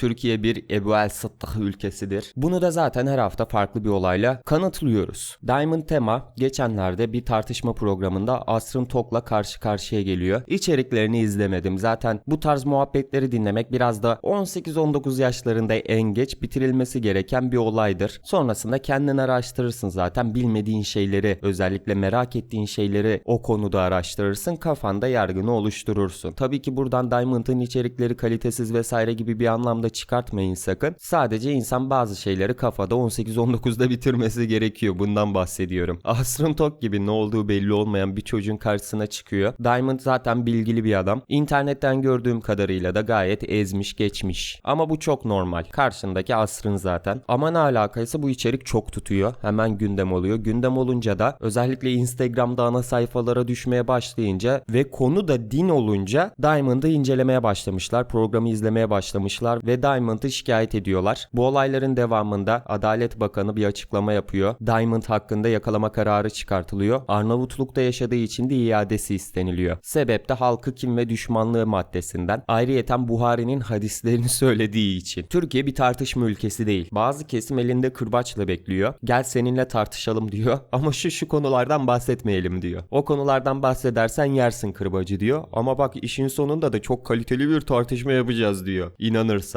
Türkiye bir Ebu El Sıddık ülkesidir. Bunu da zaten her hafta farklı bir olayla kanıtlıyoruz. Diamond Tema geçenlerde bir tartışma programında Asrın Tok'la karşı karşıya geliyor. İçeriklerini izlemedim. Zaten bu tarz muhabbetleri dinlemek biraz da 18-19 yaşlarında en geç bitirilmesi gereken bir olaydır. Sonrasında kendin araştırırsın zaten bilmediğin şeyleri özellikle merak ettiğin şeyleri o konuda araştırırsın kafanda yargını oluşturursun. Tabii ki buradan Diamond'ın içerikleri kalitesiz vesaire gibi bir anlamda çıkartmayın sakın. Sadece insan bazı şeyleri kafada 18-19'da bitirmesi gerekiyor. Bundan bahsediyorum. Asrın Tok gibi ne olduğu belli olmayan bir çocuğun karşısına çıkıyor. Diamond zaten bilgili bir adam. İnternetten gördüğüm kadarıyla da gayet ezmiş geçmiş. Ama bu çok normal. Karşındaki Asrın zaten. Ama ne alakaysa bu içerik çok tutuyor. Hemen gündem oluyor. Gündem olunca da özellikle Instagram'da ana sayfalara düşmeye başlayınca ve konu da din olunca Diamond'ı incelemeye başlamışlar. Programı izlemeye başlamışlar ve Diamond'ı şikayet ediyorlar. Bu olayların devamında Adalet Bakanı bir açıklama yapıyor. Diamond hakkında yakalama kararı çıkartılıyor. Arnavutluk'ta yaşadığı için de iadesi isteniliyor. Sebep de halkı kim ve düşmanlığı maddesinden. Ayrıyeten Buhari'nin hadislerini söylediği için. Türkiye bir tartışma ülkesi değil. Bazı kesim elinde kırbaçla bekliyor. Gel seninle tartışalım diyor. Ama şu şu konulardan bahsetmeyelim diyor. O konulardan bahsedersen yersin kırbacı diyor. Ama bak işin sonunda da çok kaliteli bir tartışma yapacağız diyor.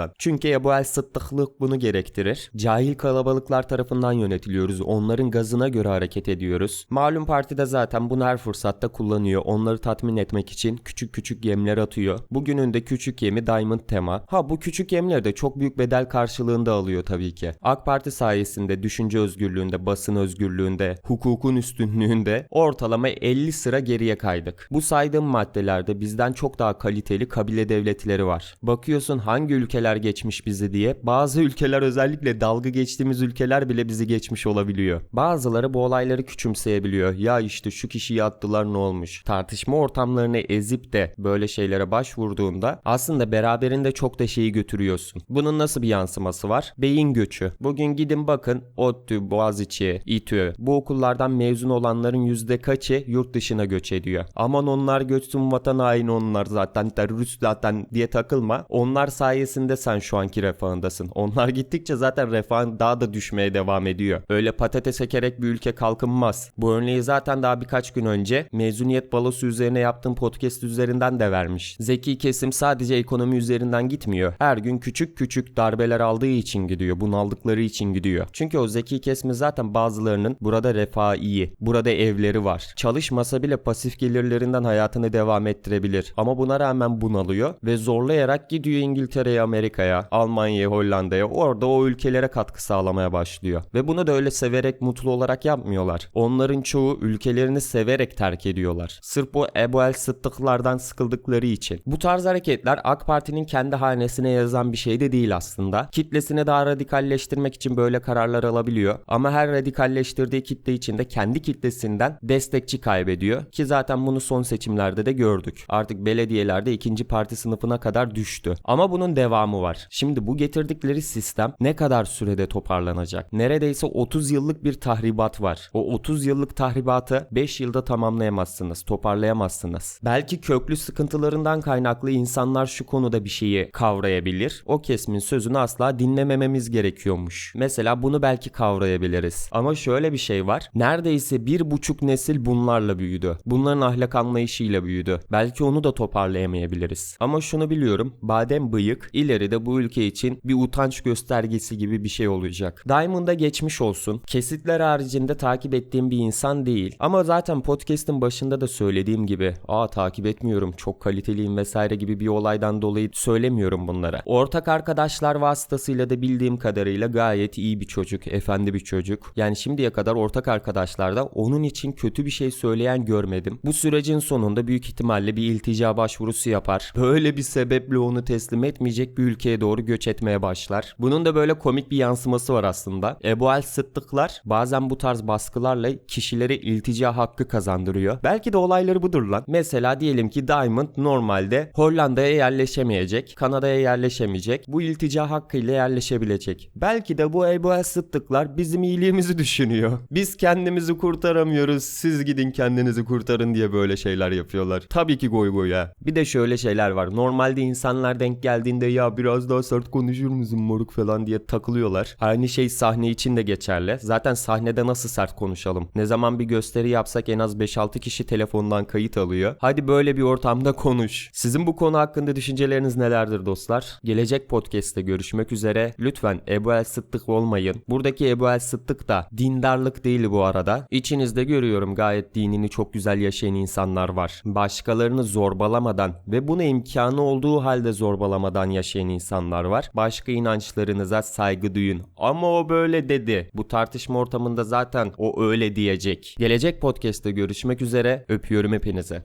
İnanırsan. Çünkü Ebu El Sıddıklık bunu gerektirir. Cahil kalabalıklar tarafından yönetiliyoruz. Onların gazına göre hareket ediyoruz. Malum partide zaten bunu her fırsatta kullanıyor. Onları tatmin etmek için küçük küçük yemler atıyor. Bugünün de küçük yemi Diamond Tema. Ha bu küçük yemler de çok büyük bedel karşılığında alıyor tabii ki. AK Parti sayesinde düşünce özgürlüğünde, basın özgürlüğünde, hukukun üstünlüğünde ortalama 50 sıra geriye kaydık. Bu saydığım maddelerde bizden çok daha kaliteli kabile devletleri var. Bakıyorsun hangi ülkeler geçmiş bizi diye. Bazı ülkeler özellikle dalga geçtiğimiz ülkeler bile bizi geçmiş olabiliyor. Bazıları bu olayları küçümseyebiliyor. Ya işte şu kişiyi attılar ne olmuş. Tartışma ortamlarını ezip de böyle şeylere başvurduğunda aslında beraberinde çok da şeyi götürüyorsun. Bunun nasıl bir yansıması var? Beyin göçü. Bugün gidin bakın ODTÜ, Boğaziçi, İTÜ. Bu okullardan mezun olanların yüzde kaçı yurt dışına göç ediyor. Aman onlar göçsün vatan haini onlar zaten terörist zaten diye takılma. Onlar sayesinde sen şu anki refahındasın. Onlar gittikçe zaten refahın daha da düşmeye devam ediyor. Öyle patates ekerek bir ülke kalkınmaz. Bu örneği zaten daha birkaç gün önce mezuniyet balosu üzerine yaptığım podcast üzerinden de vermiş. Zeki kesim sadece ekonomi üzerinden gitmiyor. Her gün küçük küçük darbeler aldığı için gidiyor. Bunaldıkları için gidiyor. Çünkü o zeki kesimi zaten bazılarının burada refah iyi. Burada evleri var. Çalışmasa bile pasif gelirlerinden hayatını devam ettirebilir. Ama buna rağmen bunalıyor ve zorlayarak gidiyor İngiltere'ye, Amerika'ya, Almanya'ya, Hollanda'ya. Orada o ülkelere katkı sağlamaya başlıyor. Ve bunu da öyle severek, mutlu olarak yapmıyorlar. Onların çoğu ülkelerini severek terk ediyorlar. Sırf bu Ebu El Sıddıklardan sıkıldıkları için. Bu tarz hareketler AK Parti'nin kendi hanesine yazan bir şey de değil aslında. Kitlesini daha radikalleştirmek için böyle kararlar alabiliyor. Ama her radikalleştirdiği kitle için de kendi kitlesinden destekçi kaybediyor. Ki zaten bunu son seçimlerde de gördük. Artık belediyelerde ikinci parti sınıfına kadar düştü. Ama bunun devamı. Şimdi bu getirdikleri sistem ne kadar sürede toparlanacak? Neredeyse 30 yıllık bir tahribat var. O 30 yıllık tahribatı 5 yılda tamamlayamazsınız, toparlayamazsınız. Belki köklü sıkıntılarından kaynaklı insanlar şu konuda bir şeyi kavrayabilir. O kesmin sözünü asla dinlemememiz gerekiyormuş. Mesela bunu belki kavrayabiliriz. Ama şöyle bir şey var. Neredeyse bir buçuk nesil bunlarla büyüdü. Bunların ahlak anlayışıyla büyüdü. Belki onu da toparlayamayabiliriz. Ama şunu biliyorum. Badem bıyık ileride bu ülke için bir utanç göstergesi gibi bir şey olacak. Diamond'a geçmiş olsun. Kesitler haricinde takip ettiğim bir insan değil. Ama zaten podcast'ın başında da söylediğim gibi aa takip etmiyorum çok kaliteliyim vesaire gibi bir olaydan dolayı söylemiyorum bunlara. Ortak arkadaşlar vasıtasıyla da bildiğim kadarıyla gayet iyi bir çocuk, efendi bir çocuk. Yani şimdiye kadar ortak arkadaşlarda onun için kötü bir şey söyleyen görmedim. Bu sürecin sonunda büyük ihtimalle bir iltica başvurusu yapar. Böyle bir sebeple onu teslim etmeyecek bir ülkeye doğru göç etmeye başlar. Bunun da böyle komik bir yansıması var aslında. Ebu El Sıddıklar bazen bu tarz baskılarla kişilere iltica hakkı kazandırıyor. Belki de olayları budur lan. Mesela diyelim ki Diamond normalde Hollanda'ya yerleşemeyecek, Kanada'ya yerleşemeyecek. Bu iltica hakkıyla yerleşebilecek. Belki de bu Ebu El Sıddıklar bizim iyiliğimizi düşünüyor. Biz kendimizi kurtaramıyoruz. Siz gidin kendinizi kurtarın diye böyle şeyler yapıyorlar. Tabii ki goy goy ya. Bir de şöyle şeyler var. Normalde insanlar denk geldiğinde ya birader biraz daha sert konuşur musun moruk falan diye takılıyorlar. Aynı şey sahne için de geçerli. Zaten sahnede nasıl sert konuşalım? Ne zaman bir gösteri yapsak en az 5-6 kişi telefondan kayıt alıyor. Hadi böyle bir ortamda konuş. Sizin bu konu hakkında düşünceleriniz nelerdir dostlar? Gelecek podcast'te görüşmek üzere. Lütfen Ebu El Sıddık olmayın. Buradaki Ebu El Sıddık da dindarlık değil bu arada. İçinizde görüyorum gayet dinini çok güzel yaşayan insanlar var. Başkalarını zorbalamadan ve bunu imkanı olduğu halde zorbalamadan yaşayan insanlar var. Başka inançlarınıza saygı duyun. Ama o böyle dedi. Bu tartışma ortamında zaten o öyle diyecek. Gelecek podcast'te görüşmek üzere. Öpüyorum hepinize.